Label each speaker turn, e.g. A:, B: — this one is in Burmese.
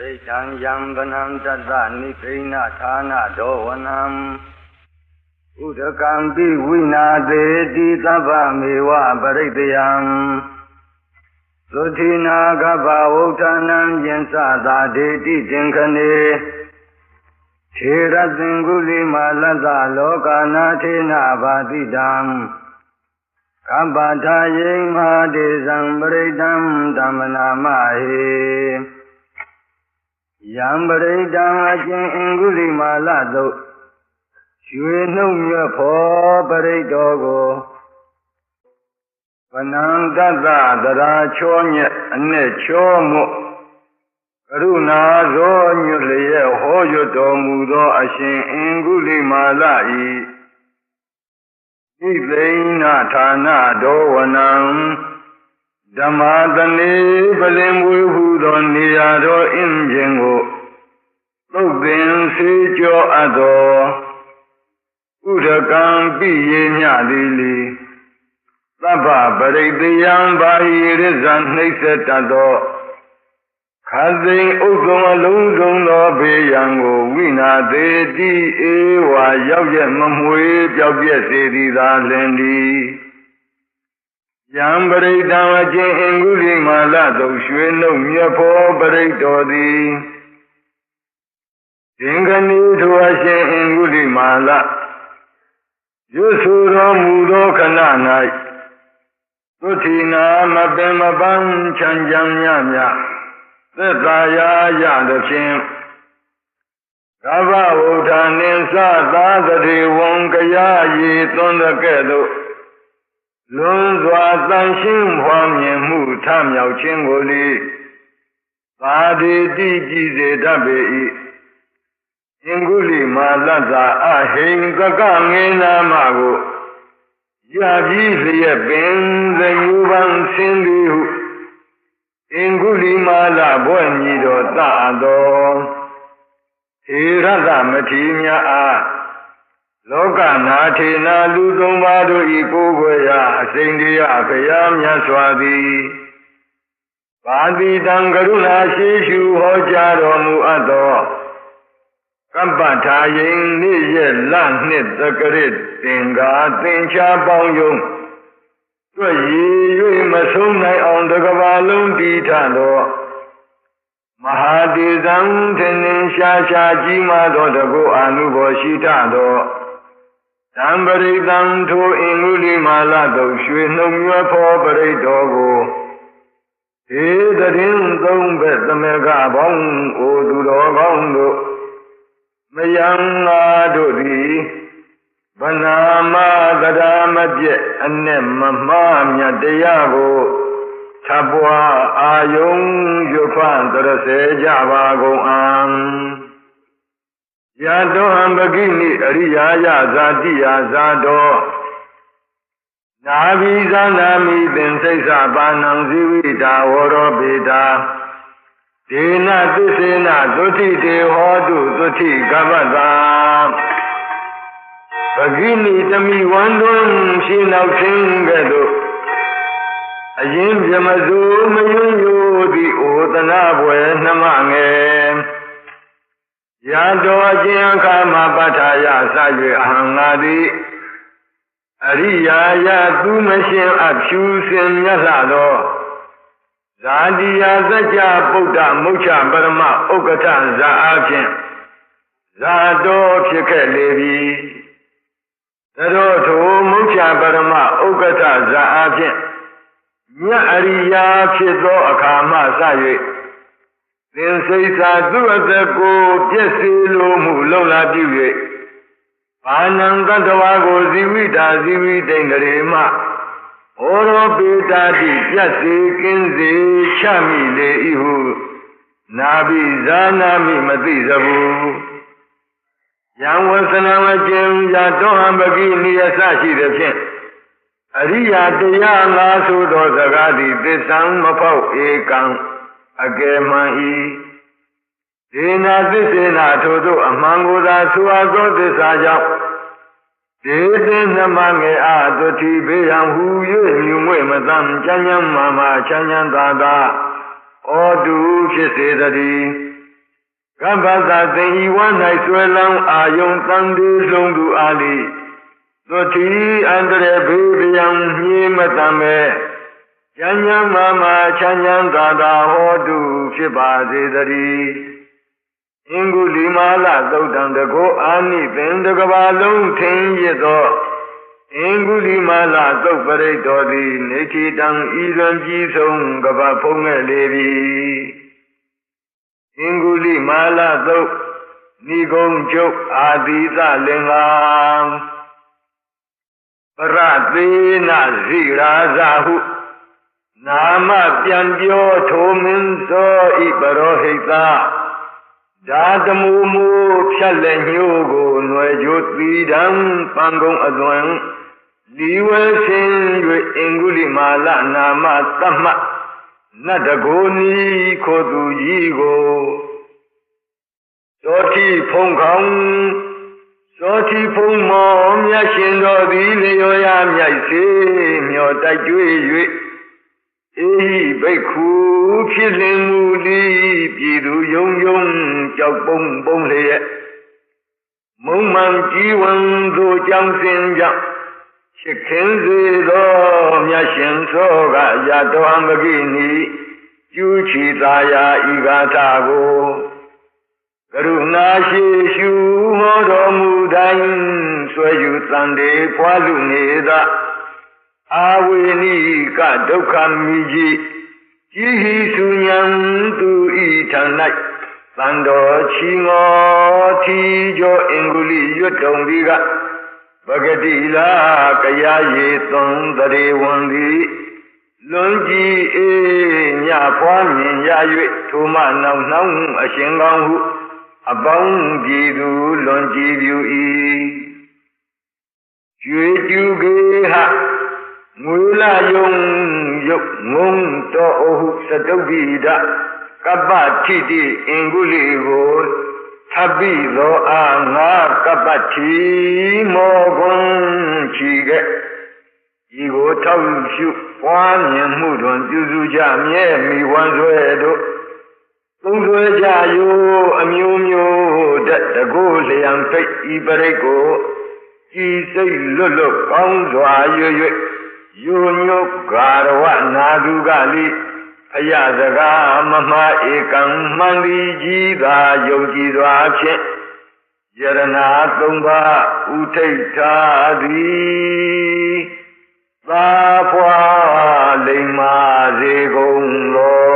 A: ရိတံယံဗနံတတ္တနိခိဏဌာနဒောဝနံဥဒကံပိဝိနာသေတိသဗ္ဗမေဝပရိတယံသုတိနာကဗ္ဗဝုဋ္ဌာနံယင်္စသာဒေတိတင်ခနေထေရသင်္ကုလိမာလတ္တလောကနာထေနဘာတိတံကပ္ပထာယိမဟာဒေဇံပရိတံဓမ္မနာမဟေ ယံပရိတံအကျဉ်အင်္ဂုလိမာလသို့ရွှေနှုတ်မြတ်ဖောပရိတောကိုဗနံတတ္တတရာချောညက်အနဲ့ချောမှုကရုဏာဇောညွတ်လျက်ဟောရွတ်တော်မူသောအရှင်အင်္ဂုလိမာလဤဣသိဏဌာနဒောဝနံ ဓမ္မာတနေပလင်မွေဟုသောနေရာတော်အင်းခြင်းကိုသုတ်ပင်စေကြောအပ်သောဥဒကံပိယေညသည်လီသဗ္ဗပရိသေယံဘာဟိရဇံနှိစ္စတတ်သောခါသိင်ဥက္ကုံအလုံးစုံသောဘေးရန်ကိုဝိနာသေးတိဧဝါရောက်ရဲ့မမွေပျောက်ပြက်စေသည်သာလင်သည် ယံပရိဒံအချင်းအင်္ဂုလိမာလသို့ရွှေနှုတ်မြတ်ဖောပရိတော်သည်သင်္ကနီထိုအရှင်အင်္ဂုလိမာလရွတ်ဆိုတော်မူသောခဏ၌သုတိနာမပင်မပန်းချမ်းကြံမြမြသက်သာယာရသဖြင့်ကဗ္ဗဝုထာနိသသာသတိဝံကရရေသွန်းတဲ့ကဲ့သို့ လွန်စွာတန်ရှင်းဖွားမြင်မှုထမြောက်ခြင်းကိုလေသာတိတိကြည်စေတတ်ပေ၏အင်္ဂုလိမာလတ္တာအဟိံကကငေနာမကိုရပြီးလျက်ပင်သယူပံဆင်းသည်ဟုအင်္ဂုလိမာလဘွဲ့မြည်တော်တအတော်ထေရသမထေမြအား လောကနာထေနာလူသုံးပါးတို့ဤကိုယ်ွယ်ရာအစိန်တရားခရာမြတ်စွာသည်ပါတိတံကရုဏာရှိရှုဟောကြားတော်မူအပ်သောကပ္ပထာယိန်နေ့ရက်လနှစ်သကရစ်တင်္ကာသင်္ချာပေါင်းယုံတွေ့ရည်၍မဆုံးနိုင်အောင်တကဘာလုံးတည်ထသောမဟာတေဇံထင်င်ရှားရှားကြီးမားသောတကုအာနုဘောရှိထသော သံပရိတံထိုအင်္ဂုလိမာလသို့ရွှေနှုံမြဖောပရိတော်ကိုဟေတရင်သုံးဘက်သမကပေါင်းအိုသူတော်ကောင်းတို့မယံငါတို့သည်ဗနာမသဒ္ဓမပြည့်အနဲ့မမှားမြတ်တရားကိုသဘွားအာယုံရွဖန်တရစေကြပါကုန်အံ ယတောဟံပကိနိအရိယာယဇာတိယဇာတောနာဘိဇာနာမိသင်္စိတ်သပါဏံဇိဝိတာဝရောပေတာဒေနသစ္စေနသုတိတေဟောတုသုတိကပ္ပတာပဂိနိတမိဝန္တွန်ရှင်းနောက်ခြင်းကဲ့သို့အရင်ပြမစုမယွညိုသည်ဩတနာဘွယ်နှမငယ် ရတောအကျဉ်အခါမှာပဋ္ဌာယစ၍အဟံငါသည်အရိယာယသူမရှင်အဖြူစင်မြတ်လာသောဇာတိယစัจ जा ပုဒ္ဒမုချပရမဥက္ကဋ္ဌဇာအဖြင့်ဇာတော်ဖြစ်ခဲ့လေပြီတတော်ထိုမုချပရမဥက္ကဋ္ဌဇာအဖြင့်မြတ်အရိယာဖြစ်သောအခါမှစ၍ သင်္စိတ်သာသူ့အသက်ကိုပြည့်စည်လိုမှုလုံလာပြု၍ဘာနံတတဝါကိုဇီဝိတာဇီဝိတိန်ကလေးမှဩရောပေတာတိပြတ်စေကင်းစေချမိလေ၏ဟုနာဘိဇာနာမိမသိသဘူးယံဝဆနဝကျင်ယတောဟံပကိနိယစရှိသည်ဖြင့်အရိယာတရားငါဆိုသောစကားသည်သစ္ဆံမဖောက်ဧကံ အကယ်မှန်၏ဒေနာသစ္စေနာထို့သောအမှန်ကိုသာဆိုအပ်သောသစ္စာကြောင့်ဒေသေနမငယ်အားတုတိဘေယံဟူ၍မြူမွေ့မသံချမ်းချမ်းမာမာချမ်းချမ်းသာသာဩတုဖြစ်စေတည်းကပ္ပသသိဤဝ၌ဆွဲလောင်းအာယုံတန်ဒီလုံးသူအာလီသွတိအန္တရဘေးဗျံညေမတံမဲ့ ချမ်းချမ်းမာမာချမ်းချမ်းသာသာဟောတုဖြစ်ပါစေတည်းအင်္ဂုလိမာလသုတ်တံတကောအာနိသင်တကဘာလုံးထင်ရသောအင်္ဂုလိမာလသုတ်ပရိတ်တော်သည်နေတိတံဤလွန်ကြီးဆုံးကဘာဖုံးခဲ့လေပြီအင်္ဂုလိမာလသုတ်နိဂုံကျုပ်အာတိသလင်္ကာပရသေးနာဇိရာဇဟု နာမပြန်ပြောထိုမင်းသောဤပရောဟိတဓာတမူမူဖြတ်လက်ညှိုးကိုຫນွယ်ကြိုသီတံပန်ကုံအသွင်လီဝဲဆင်း၍အင်္ဂုလိမာလနာမတမ္မနတ်တကိုနီခိုသူကြီးကိုသောတိဖုံခေါင်သောတိဖုံမောမြတ်ရှင်တော်သည်လျောရမြိုက်စေမျောတိုက်ကြွေ၍ အေဟိဘိက္ခုဖြစ်လင်မူသည်ပြည်သူယုံယုံကြောက်ပုံပုံလျက်မုံမှန်ကြည်ဝံသို့ကြောင်းစင်ကြောင့်ချစ်ခင်စေသောမြတ်ရှင်သောကရတော်မကိနီကျူးချီသာယာဤဂါထာကိုကရုဏာရှိရှုဟောတော်မူတိုင်းဆွဲယူတန်တေဖွာလူနေသာ အာဝေနိကဒုက္ခမိကြီးကြည်ဟိစုညံသူဤထံ၌သံတော်ချီငေါထီကျော်အင်္ဂုလိရွတ်တုံဒီကပဂတိလာကရာရေသွန်တရေဝံသည်လွန်ကြည်အေးညဖွားမြင်ရ၍ထိုမနောက်နှောင်းအရှင်ကောင်းဟုအပေါင်းပြည်သူလွန်ကြည်ပြူ၏ကျွေကျူကေဟ ငွေလာယုံယုတ်ငုံတော်အဟုသတုတ်ပိဒကပ္ပထိတိအင်္ဂုလိကိုသဗ္ဗိသောအာငါကပ္ပတိမောကွန်ချီကဲဤကိုထောက်ရှုပွားမြင်မှုတွင်ပြုစုကြမြဲမိဝမ်းဆွဲတို့သုံးဆွဲကြယောအမျိုးမျိုးတတကိုလျံဖိတ်ဤပရိတ်ကိုကြည်စိတ်လွတ်လွတ်ကောင်းစွာရွရွ ယုံညုဂါရဝနာသူကလိဖယစကားမမဧကံမှန်ဒီကြီးသာယုံကြည်စွာဖြင့်ယရနာသုံးပါးဥထိတ်ထားသည်သာဖွာလိမ္မာစေကုန်လော